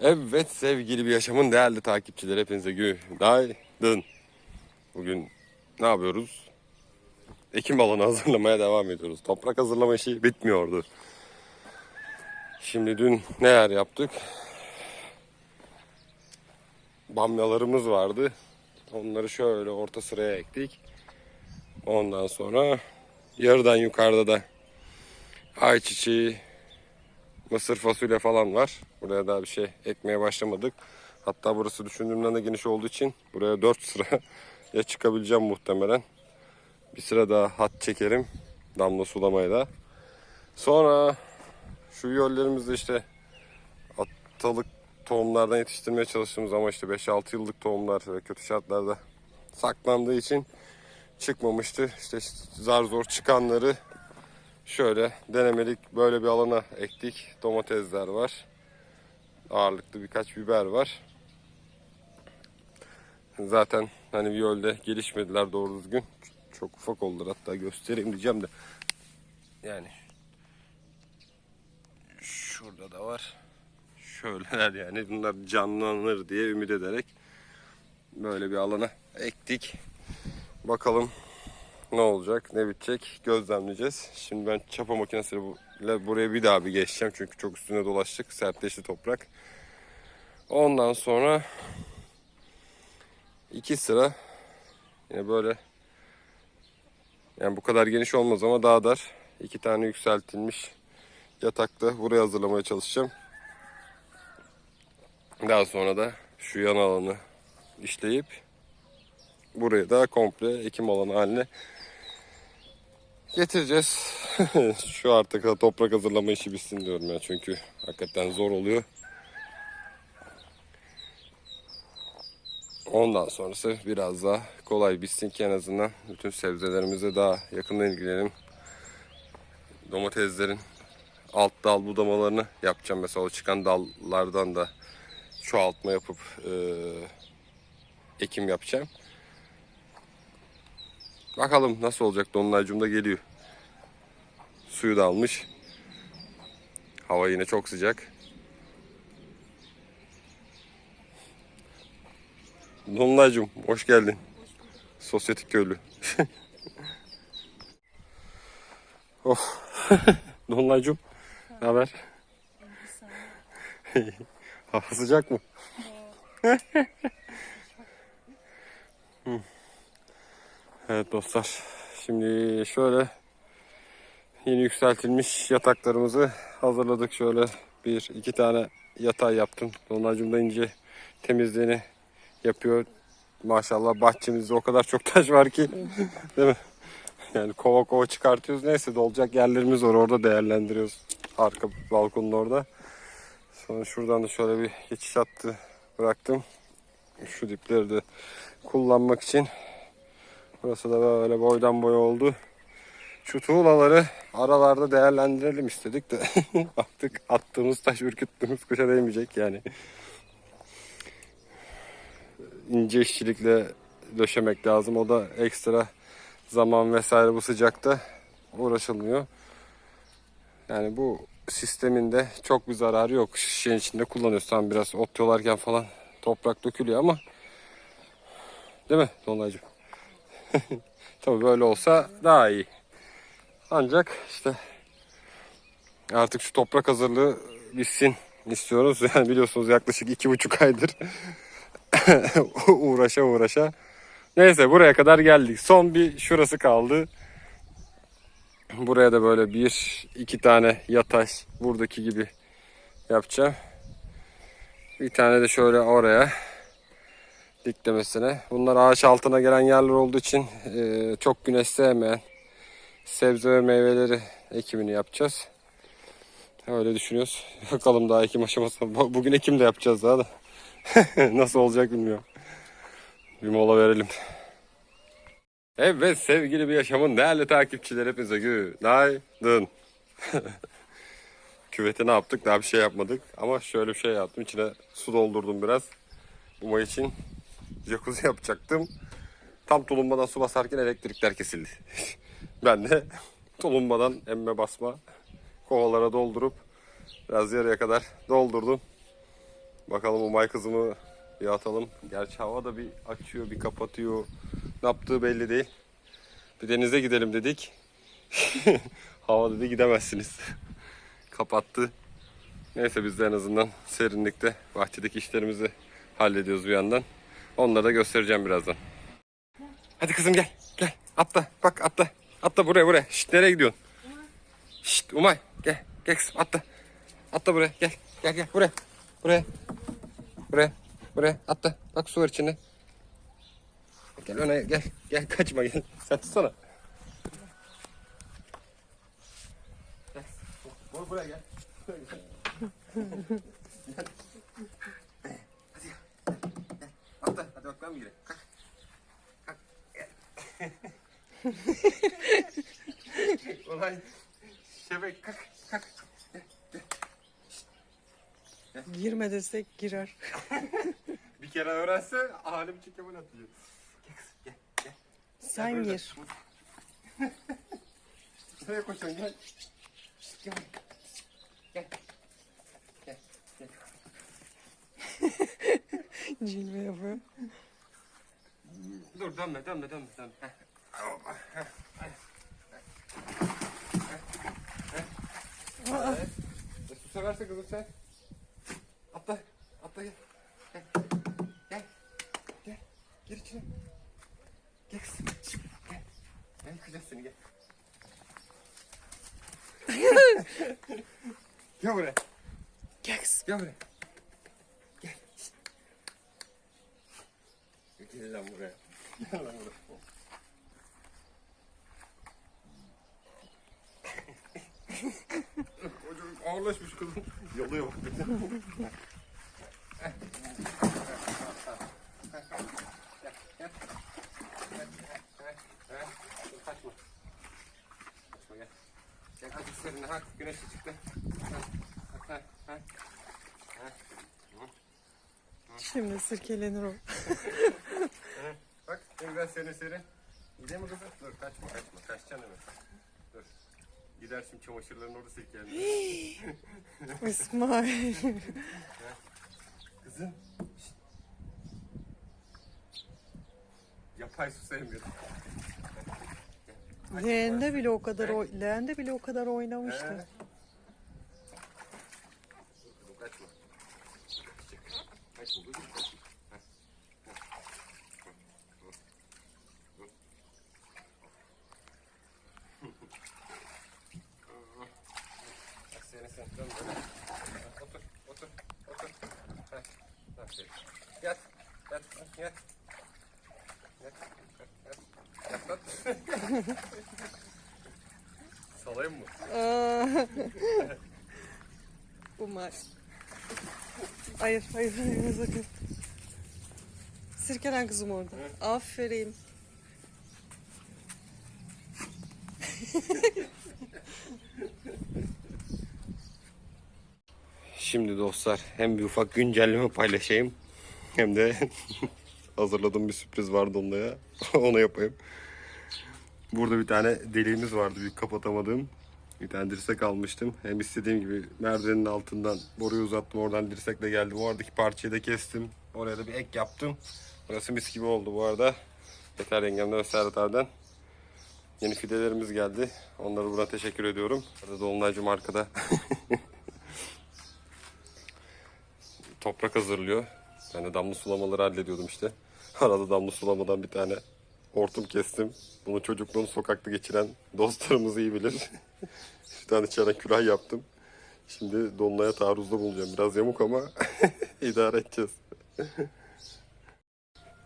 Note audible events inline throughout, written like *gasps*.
Evet sevgili bir yaşamın değerli takipçileri hepinize günaydın. Bugün ne yapıyoruz? Ekim balonu *laughs* hazırlamaya devam ediyoruz. Toprak hazırlama işi bitmiyordu. Şimdi dün neler yaptık? Bamyalarımız vardı. Onları şöyle orta sıraya ektik. Ondan sonra yarıdan yukarıda da ayçiçeği, mısır fasulye falan var. Buraya daha bir şey ekmeye başlamadık. Hatta burası düşündüğümden de geniş olduğu için buraya 4 *laughs* sıra ya çıkabileceğim muhtemelen. Bir sıra daha hat çekerim. Damla sulamaya da. Sonra şu yollerimizde işte atalık tohumlardan yetiştirmeye çalıştığımız ama işte 5-6 yıllık tohumlar ve kötü şartlarda saklandığı için çıkmamıştı. İşte zar zor çıkanları Şöyle denemelik böyle bir alana ektik. Domatesler var. Ağırlıklı birkaç biber var. Zaten hani viyolde gelişmediler doğru düzgün. Çok ufak oldular hatta göstereyim diyeceğim de. Yani şurada da var. Şöyleler yani bunlar canlanır diye ümit ederek böyle bir alana ektik. Bakalım ne olacak, ne bitecek gözlemleyeceğiz. Şimdi ben çapa makinesiyle buraya bir daha bir geçeceğim. Çünkü çok üstüne dolaştık. Sertleşti toprak. Ondan sonra iki sıra yine böyle yani bu kadar geniş olmaz ama daha dar. iki tane yükseltilmiş yatakta buraya hazırlamaya çalışacağım. Daha sonra da şu yan alanı işleyip buraya da komple ekim alanı haline getireceğiz. *laughs* Şu artık toprak hazırlama işi bitsin diyorum ya çünkü hakikaten zor oluyor. Ondan sonrası biraz daha kolay bitsin ki en azından bütün sebzelerimize daha yakından ilgilenelim. Domateslerin alt dal budamalarını yapacağım. Mesela o çıkan dallardan da çoğaltma yapıp e, ekim yapacağım. Bakalım nasıl olacak. Dolunaycım da geliyor. Suyu da almış. Hava yine çok sıcak. Dolunaycım hoş geldin. Sosyetik köylü. *laughs* oh. *laughs* Dolunaycım ne haber? *laughs* Hava sıcak mı? Hı. Evet dostlar. Şimdi şöyle yeni yükseltilmiş yataklarımızı hazırladık. Şöyle bir iki tane yatay yaptım. Donacım da ince temizliğini yapıyor. Maşallah bahçemizde o kadar çok taş var ki. Değil mi? Yani kova kova çıkartıyoruz. Neyse dolacak yerlerimiz var. Orada değerlendiriyoruz. Arka balkonun orada. Sonra şuradan da şöyle bir geçiş hattı bıraktım. Şu dipleri de kullanmak için Burası da böyle boydan boya oldu. Şu tuğlaları aralarda değerlendirelim istedik de *laughs* baktık attığımız taş ürküttüğümüz kuşa değmeyecek yani. ince işçilikle döşemek lazım. O da ekstra zaman vesaire bu sıcakta uğraşılmıyor. Yani bu sisteminde çok bir zararı yok. Şişenin içinde kullanıyoruz. Tam biraz ot yolarken falan toprak dökülüyor ama değil mi Dolunaycığım? *laughs* Tabii böyle olsa daha iyi. Ancak işte artık şu toprak hazırlığı bitsin istiyoruz. *laughs* Yani biliyorsunuz yaklaşık iki buçuk aydır *laughs* uğraşa uğraşa. Neyse buraya kadar geldik. Son bir şurası kaldı. Buraya da böyle bir iki tane yatay buradaki gibi yapacağım. Bir tane de şöyle oraya diklemesine. Bunlar ağaç altına gelen yerler olduğu için e, çok güneş sevmeyen sebze ve meyveleri ekimini yapacağız. Öyle düşünüyoruz. *laughs* Bakalım daha ekim aşaması. Bugün ekim de yapacağız daha da. *laughs* Nasıl olacak bilmiyorum. Bir mola verelim. Evet sevgili bir yaşamın değerli takipçileri hepinize günaydın. *laughs* Küveti ne yaptık? Daha bir şey yapmadık. Ama şöyle bir şey yaptım. İçine su doldurdum biraz. Uma için jacuzzi yapacaktım. Tam tulumbadan su basarken elektrikler kesildi. *laughs* ben de tulumbadan emme basma kovalara doldurup biraz yarıya kadar doldurdum. Bakalım Umay kızımı bir atalım. Gerçi hava da bir açıyor bir kapatıyor. Ne yaptığı belli değil. Bir denize gidelim dedik. *laughs* hava dedi gidemezsiniz. *laughs* Kapattı. Neyse biz de en azından serinlikte bahçedeki işlerimizi hallediyoruz bir yandan. Onları da göstereceğim birazdan. Hadi kızım gel. Gel. Atla. Bak atla. Atla buraya buraya. Şşt nereye gidiyorsun? Şşt Umay gel. Gel kızım atla. Atla buraya gel. Gel gel buraya. Buraya. Buraya. Buraya atla. Bak su var içinde. Gel öne gel. Gel kaçma gel. Sen tutsana. Gel. Bur- Buraya gel. Buraya gel. Gel. Hadi gel. Gel. Gel. Atla. Hadi bak ben mi gireyim? Kalk. Kalk. Gel. Ulan şebek kalk. Kalk. Girme desek girer. *laughs* Bir kere öğrense alim çekemen atıyor. Gel kızım gel. Gel. Sen Böyle. gir. *laughs* Nereye koşuyorsun gel. Gel. Gel. Gel. Gel. *laughs* Cilve yapıyor. Dur dönme dönme dönme dönme. Heh. Hoppa, heh, heh. Heh. Evet. Su severse kızım sen. Atla. Atla gel. Gel. Gel. Gel. Gir içine. Gel kızım. Gel. Ben yıkayacağız seni gel. *laughs* gel buraya. Gel kızım. Gel buraya. Gel. Gel lan buraya. Gel lan buraya. Ağırlaşmış kızım. *laughs* Yalıyor bak. Dur, Kaçma. Kaçma gel. Gel azıcık serinle ha. Güneş de çıktı. Ha, ha, ha. Şimdi sirkelenir o. Bak güzel serin serin. Gidelim mi kızım? Dur kaçma kaçma. Kaçacaksın hemen. Dur. Gider şimdi çamaşırların orada silkelendi. *gasps* İsmail. Kızım. Yapay su sevmiyorum. Leğende bile o kadar o leğende bile o kadar oynamıştı kızım kaçma. Kaçacak. Kaçma kızım kaçma. Heh, heh. Dur, dur, dur. *laughs* Bak seni sen dön böyle. Heh, Otur, otur, otur. Heh, aferin. Yat, yat, yat. Yat, yat, yat. Yat lan. Salayım mı? Aa. Umar. Hayır, hayır, hayır, sakın. Sirkelen kızım orada. Aferin. Şimdi dostlar hem bir ufak güncelleme paylaşayım hem de *laughs* hazırladığım bir sürpriz vardı onlara. *laughs* Onu yapayım. Burada bir tane deliğimiz vardı bir kapatamadığım. Bir tane dirsek almıştım. Hem istediğim gibi merdivenin altından boruyu uzattım. Oradan dirsekle geldim. Oradaki parçayı da kestim. Oraya da bir ek yaptım. Burası mis gibi oldu bu arada. Yeter yengemden ve Serhat. Yeni fidelerimiz geldi. Onlara buradan teşekkür ediyorum. Arada Dolunaycım arkada. *laughs* toprak hazırlıyor. De damla sulamaları hallediyordum işte. *laughs* Arada damla sulamadan bir tane hortum kestim. Bunu çocukluğunu sokakta geçiren *laughs* dostlarımız iyi bilir. *laughs* bir tane çanak külah yaptım. Şimdi dolunaya taarruzda bulunacağım. Biraz yamuk ama idare edeceğiz.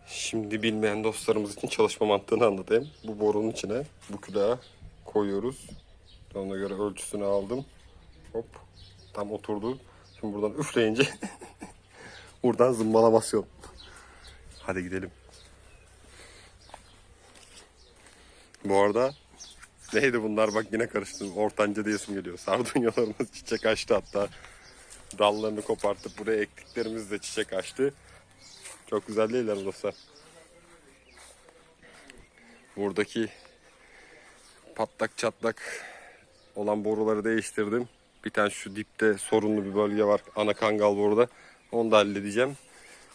Şimdi bilmeyen dostlarımız için çalışma mantığını anlatayım. Bu borunun içine bu külahı koyuyoruz. Ona göre ölçüsünü aldım. Hop tam oturdu. Şimdi buradan üfleyince buradan zımbalamasyon. Hadi gidelim. Bu arada neydi bunlar bak yine karıştım. Ortanca diyesim geliyor. Sardunyalarımız *laughs* çiçek açtı hatta. Dallarını kopartıp buraya ektiklerimiz de çiçek açtı. Çok güzel değiller dostlar? Buradaki patlak çatlak olan boruları değiştirdim. Bir tane şu dipte sorunlu bir bölge var. Ana kangal boruda. Onu da halledeceğim.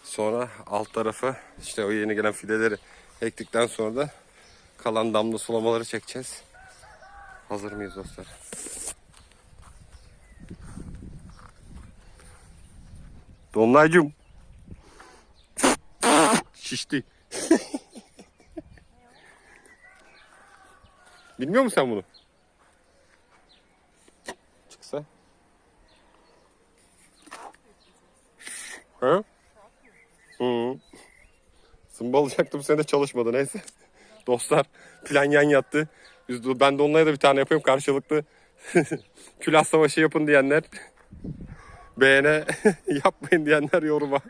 Sonra alt tarafa işte o yeni gelen fideleri ektikten sonra da kalan damla sulamaları çekeceğiz. Hazır mıyız dostlar? Dolunaycığım. Şişti. *laughs* Bilmiyor musun sen bunu? Ha? Hı. Zımbalayacaktım sene de çalışmadı neyse. *laughs* Dostlar plan yan yattı. Biz ben de onlara da bir tane yapıyorum karşılıklı. *laughs* Külah savaşı yapın diyenler. Beğene *laughs* yapmayın diyenler yoruma.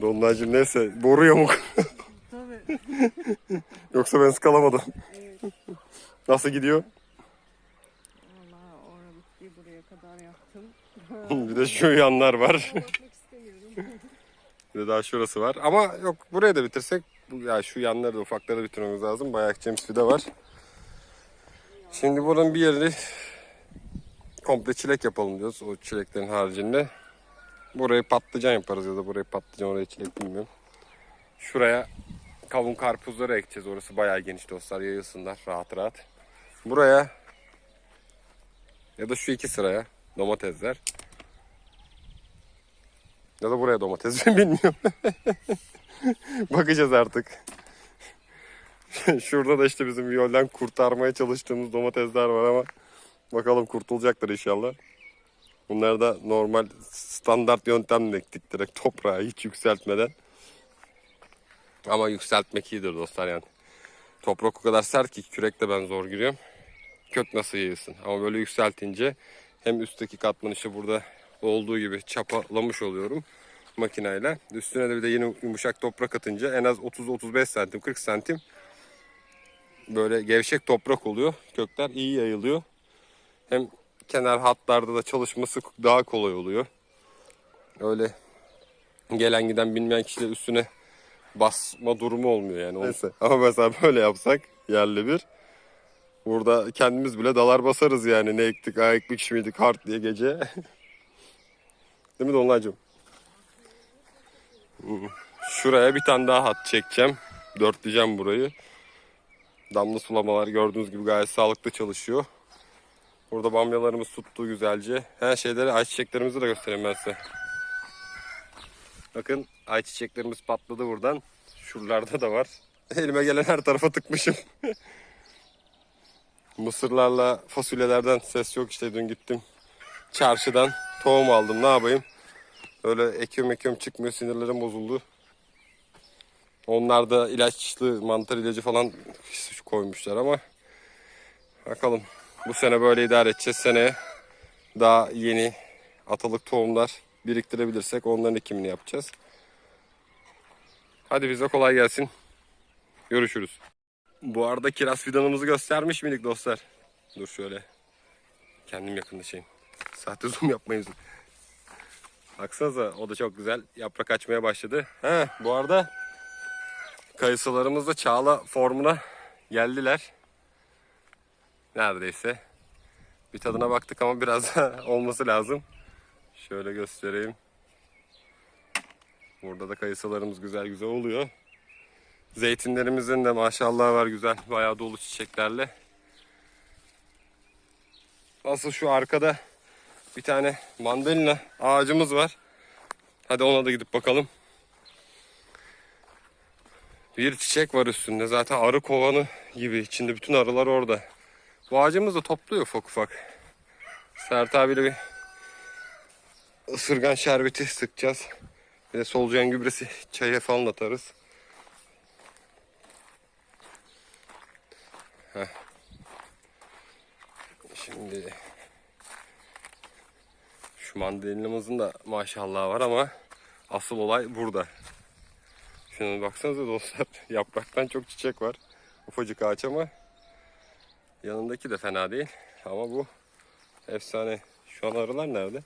Dolunaycığım neyse boru yamuk. *laughs* Yoksa ben ıskalamadım. Nasıl gidiyor? Valla bitti buraya kadar yaptım. *laughs* bir de şu yanlar var. Bir de daha şurası var. Ama yok burayı da bitirsek ya şu yanları da ufakları bitirmemiz lazım. Bayağı ekeceğimiz fide var. Şimdi buranın bir yerini komple çilek yapalım diyoruz. O çileklerin haricinde. Burayı patlıcan yaparız ya da burayı patlıcan oraya çilek bilmiyorum. Şuraya kavun karpuzları ekeceğiz. Orası bayağı geniş dostlar. Yayılsınlar rahat rahat. Buraya ya da şu iki sıraya domatesler. Ya da buraya domates *laughs* bilmiyorum. *laughs* Bakacağız artık. *laughs* Şurada da işte bizim yoldan kurtarmaya çalıştığımız domatesler var ama bakalım kurtulacaklar inşallah. Bunlar da normal standart yöntemle ektik direkt toprağa hiç yükseltmeden. Ama yükseltmek iyidir dostlar yani. Toprak o kadar sert ki kürekle ben zor giriyorum. Kök nasıl yayılsın? Ama böyle yükseltince hem üstteki katman işte burada olduğu gibi çapalamış oluyorum makineyle. Üstüne de bir de yeni yumuşak toprak atınca en az 30-35 santim 40 santim böyle gevşek toprak oluyor. Kökler iyi yayılıyor. Hem kenar hatlarda da çalışması daha kolay oluyor. Öyle gelen giden bilmeyen kişiler üstüne basma durumu olmuyor yani. Neyse. Ama mesela böyle yapsak yerli bir. Burada kendimiz bile dalar basarız yani. Ne ektik, ay ekmiş miydik hart diye gece. *laughs* Değil mi Dolunaycığım? Şuraya bir tane daha hat çekeceğim. Dörtleyeceğim burayı. Damla sulamalar gördüğünüz gibi gayet sağlıklı çalışıyor. Burada bamyalarımız tuttu güzelce. Her şeyleri ayçiçeklerimizi de göstereyim ben size. Bakın ayçiçeklerimiz patladı buradan. Şuralarda da var. *laughs* Elime gelen her tarafa tıkmışım. *laughs* Mısırlarla fasulyelerden ses yok işte dün gittim. Çarşıdan tohum aldım ne yapayım. Öyle ekiyorum ekiyorum çıkmıyor sinirlerim bozuldu. Onlar da ilaçlı mantar ilacı falan koymuşlar ama bakalım bu sene böyle idare edeceğiz. Seneye daha yeni atalık tohumlar biriktirebilirsek onların ekimini yapacağız. Hadi bize kolay gelsin. Görüşürüz. Bu arada kiraz fidanımızı göstermiş miydik dostlar? Dur şöyle. Kendim yakınlaşayım. Sahte zoom yapmayın. Baksanıza o da çok güzel yaprak açmaya başladı. He, bu arada kayısılarımız da çağla formuna geldiler. Neredeyse. Bir tadına baktık ama biraz *laughs* olması lazım. Şöyle göstereyim. Burada da kayısılarımız güzel güzel oluyor. Zeytinlerimizin de maşallah var güzel. Bayağı dolu çiçeklerle. Asıl şu arkada bir tane mandalina ağacımız var. Hadi ona da gidip bakalım. Bir çiçek var üstünde. Zaten arı kovanı gibi. İçinde bütün arılar orada. Bu ağacımız da topluyor ufak ufak. Sert abiyle bir ısırgan şerbeti sıkacağız. Bir de solucan gübresi *laughs* çaya falan atarız. Heh. Şimdi şu mandalinamızın da maşallah var ama asıl olay burada. Şuna baksanıza dostlar *laughs* yapraktan çok çiçek var. Ufacık ağaç ama yanındaki de fena değil. Ama bu efsane. Şu an arılar nerede?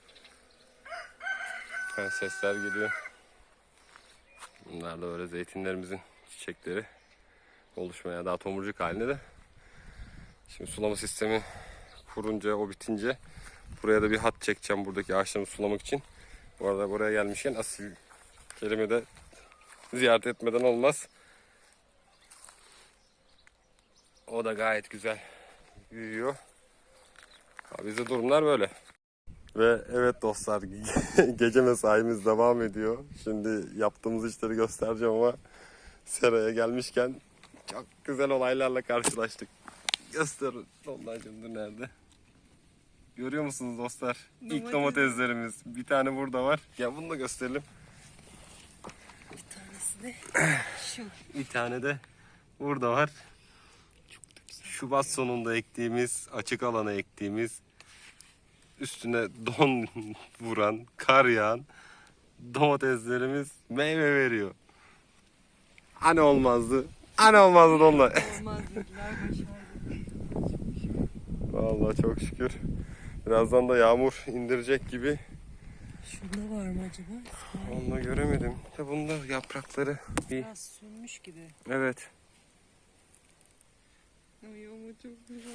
Ha, sesler geliyor. Bunlar da öyle zeytinlerimizin çiçekleri. oluşmaya daha tomurcuk halinde de. Şimdi sulama sistemi kurunca o bitince buraya da bir hat çekeceğim buradaki ağaçları sulamak için. Bu arada buraya gelmişken asil kelime de ziyaret etmeden olmaz. O da gayet güzel büyüyor. Bizde durumlar böyle. Ve evet dostlar *laughs* gece mesaimiz devam ediyor. Şimdi yaptığımız işleri göstereceğim ama seraya gelmişken çok güzel olaylarla karşılaştık. Göster Dolmacımdır nerede? Görüyor musunuz dostlar? İlk Domates. domateslerimiz. Bir tane burada var. Ya bunu da gösterelim. Bir tanesi de *clears throat* şu. Bir tane de burada var. Şubat sonunda ektiğimiz, açık alana ektiğimiz, üstüne don *laughs* vuran, kar yağan domateslerimiz meyve veriyor. Hani olmazdı? Hani olmazdı donla? Vallahi çok şükür. Birazdan da yağmur indirecek gibi. Şunda var mı acaba? Onu da göremedim. De bunda yaprakları bir Biraz sönmüş gibi. evet. Ay ama çok güzel.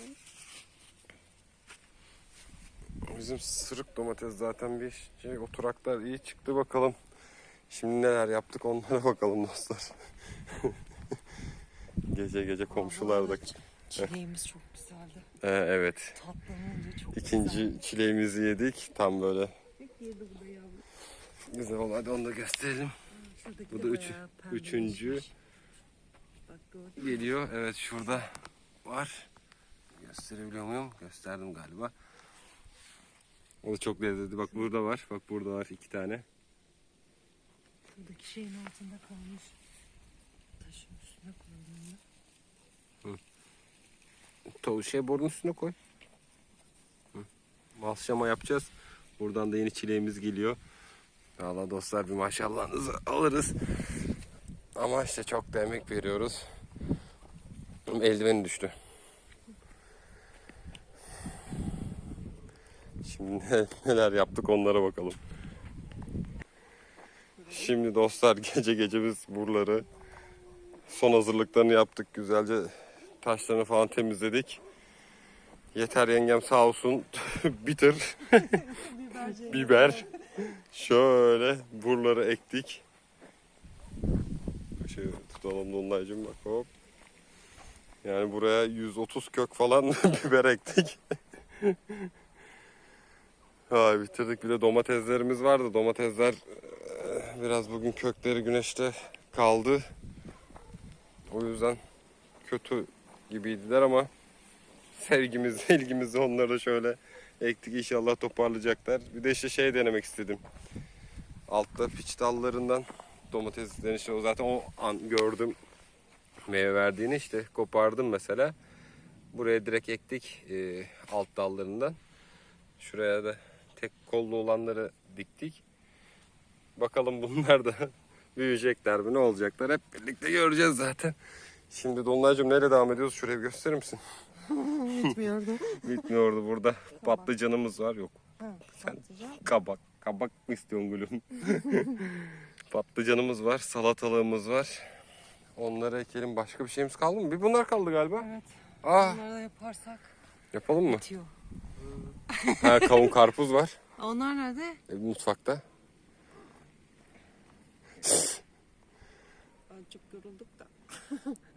Bizim sırık domates zaten bir şey oturaklar iyi çıktı bakalım. Şimdi neler yaptık onlara *laughs* bakalım dostlar. *laughs* gece gece komşular da. Çileğimiz çok güzeldi. Ee, evet. Çok İkinci güzeldi. çileğimizi yedik. Tam böyle güzel oldu. Hadi onu da gösterelim. Şuradaki Bu da üç- üçüncü. Bak? Geliyor. Evet şurada var. Gösterebiliyor muyum? Gösterdim galiba. O da çok lezzetli. Bak burada var. Bak burada var iki tane. Buradaki şeyin altında kalmış. Taşın üstüne koydum ben. Tavuğu şey borunun üstüne koy. Hı. Malşama yapacağız. Buradan da yeni çileğimiz geliyor. Valla dostlar bir maşallahınızı alırız. Ama işte çok da emek veriyoruz. Eldiveni düştü. Şimdi neler yaptık onlara bakalım. Şimdi dostlar *laughs* gece gece biz buraları son hazırlıklarını yaptık. Güzelce taşlarını falan temizledik. Yeter yengem sağ olsun *laughs* bitir biber. Şöyle buraları ektik. Şey tutalım dolunaycım bak hop. Yani buraya 130 kök falan *laughs* biber ektik. Ay bitirdik bir de domateslerimiz vardı. Domatesler eh, biraz bugün kökleri güneşte kaldı. O yüzden kötü gibiydiler ama sevgimizle *laughs* ilgimizle onları da şöyle ektik inşallah toparlayacaklar. Bir de işte şey denemek istedim. Altta piç dallarından domateslerin işte o zaten o an gördüm meyve verdiğini işte kopardım mesela. Buraya direkt ektik e, alt dallarından. Şuraya da tek kollu olanları diktik. Bakalım bunlar da *laughs* büyüyecekler mi ne olacaklar hep birlikte göreceğiz zaten. Şimdi Dolunaycığım neyle devam ediyoruz? Şuraya bir gösterir misin? *laughs* Bitmiyordu. *laughs* Bitmiyordu burada. Patlıcanımız var yok. Ha, Sen- patlıcan. Kabak. Kabak mı istiyorsun gülüm? Patlıcanımız var. Salatalığımız var. Onları ekelim. Başka bir şeyimiz kaldı mı? Bir bunlar kaldı galiba. Evet. Ah Bunları da yaparsak yapalım mı? bitiyor. Ha kavun karpuz var. Onlar nerede? E, mutfakta. Ben çok yorulduk da.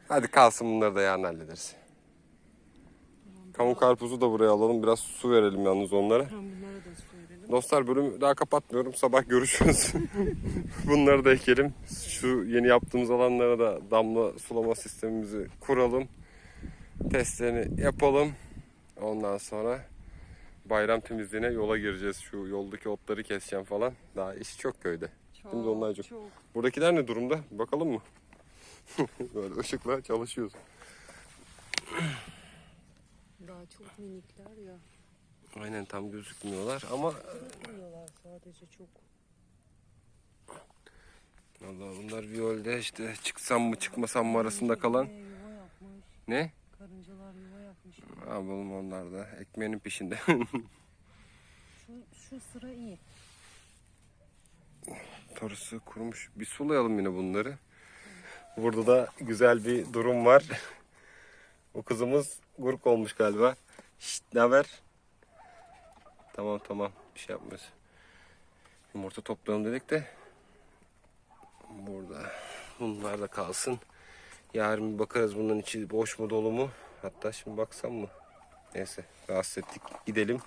Hadi kalsın bunları da yarın hallederiz. Kavun karpuzu da buraya alalım. Biraz su verelim yalnız onlara. Tamam bunlara da söyleyelim. Dostlar bölümü daha kapatmıyorum. Sabah görüşürüz. *laughs* Bunları da ekelim. Şu yeni yaptığımız alanlara da damla sulama sistemimizi kuralım. Testlerini yapalım. Ondan sonra bayram temizliğine yola gireceğiz. Şu yoldaki otları keseceğim falan. Daha iş çok köyde. Çok, Dolunaycığım. çok. Buradakiler ne durumda? Bakalım mı? *laughs* Böyle ışıkla çalışıyoruz. Daha çok minikler ya. Aynen tam gözükmüyorlar ama Kırılıyorlar sadece çok. Vallahi bunlar viyolde işte çıksam mı çıkmasam mı arasında kalan. Ne? Karıncalar yuva yapmış. Yapalım onlar da ekmeğinin peşinde. Şu, şu sıra iyi. Torası kurumuş. Bir sulayalım yine bunları. Burada da güzel bir durum var. O kızımız gurk olmuş galiba. Şşt ne haber? Tamam tamam bir şey yapmıyoruz. Yumurta toplayalım dedik de. Burada. Bunlar da kalsın. Yarın bir bakarız bunun içi boş mu dolu mu. Hatta şimdi baksam mı? Neyse rahatsız ettik. Gidelim.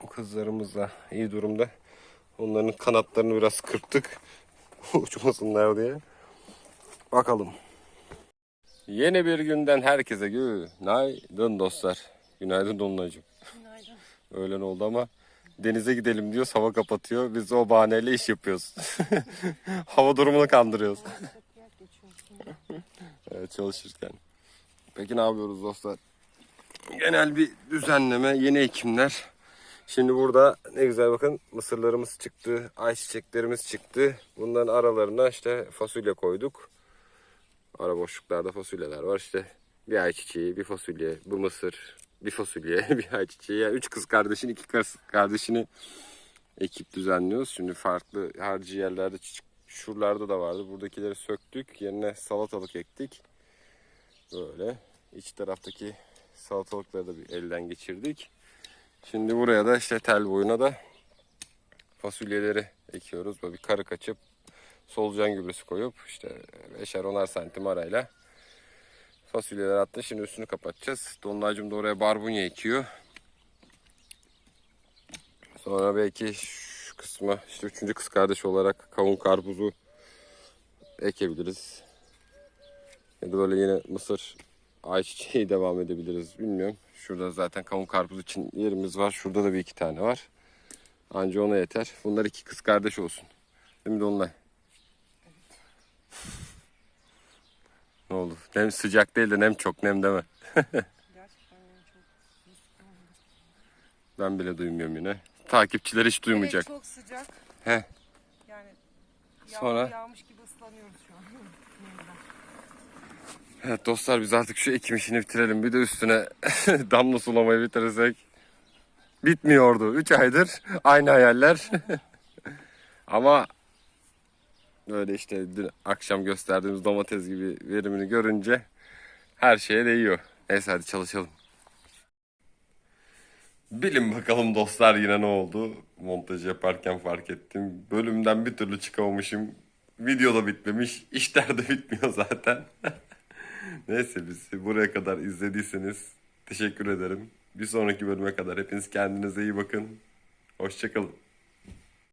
O kızlarımız da iyi durumda. Onların kanatlarını biraz kırptık. *laughs* Uçmasınlar diye. Bakalım. Yeni bir günden herkese günaydın dostlar. Günaydın Dolunaycığım. Günaydın. *laughs* Öğlen oldu ama denize gidelim diyor. Hava kapatıyor. Biz de o bahaneyle iş yapıyoruz. *laughs* Hava durumunu kandırıyoruz. evet çalışırken. Peki ne yapıyoruz dostlar? Genel bir düzenleme, yeni ekimler. Şimdi burada ne güzel bakın mısırlarımız çıktı, ayçiçeklerimiz çıktı. Bunların aralarına işte fasulye koyduk. Ara boşluklarda fasulyeler var işte. Bir ayçiçeği, bir fasulye, bu mısır, bir fasulye, *laughs* bir ayçiçeği. Yani üç kız kardeşin, iki kız kardeşini ekip düzenliyoruz. Şimdi farklı harcı yerlerde, şuralarda da vardı. Buradakileri söktük. Yerine salatalık ektik. Böyle. İç taraftaki salatalıkları da bir elden geçirdik. Şimdi buraya da işte tel boyuna da fasulyeleri ekiyoruz. Böyle bir karık açıp solucan gübresi koyup işte 5'er 10'ar santim arayla fasulyeler attı. Şimdi üstünü kapatacağız. Dolunaycığım da oraya barbunya ekiyor. Sonra belki şu kısma işte üçüncü kız kardeş olarak kavun karpuzu ekebiliriz. Ya da böyle yine mısır ayçiçeği devam edebiliriz bilmiyorum. Şurada zaten kavun karpuz için yerimiz var. Şurada da bir iki tane var. Anca ona yeter. Bunlar iki kız kardeş olsun. Değil mi Dolunay? ne oldu? Nem sıcak değil de nem çok nem deme. Ben bile duymuyorum yine. Takipçiler hiç duymayacak. Evet, çok sıcak. Heh. Yani Sonra? yağmur yağmış gibi ıslanıyoruz şu an. Evet dostlar biz artık şu ekim işini bitirelim. Bir de üstüne *laughs* damla sulamayı bitirirsek. Bitmiyordu. 3 aydır aynı hayaller. *laughs* Ama böyle işte dün akşam gösterdiğimiz domates gibi verimini görünce her şeye değiyor. Neyse hadi çalışalım. Bilin bakalım dostlar yine ne oldu? Montaj yaparken fark ettim. Bölümden bir türlü çıkamamışım. Video da bitmemiş. İşler de bitmiyor zaten. *laughs* Neyse bizi buraya kadar izlediyseniz teşekkür ederim. Bir sonraki bölüme kadar hepiniz kendinize iyi bakın. Hoşçakalın.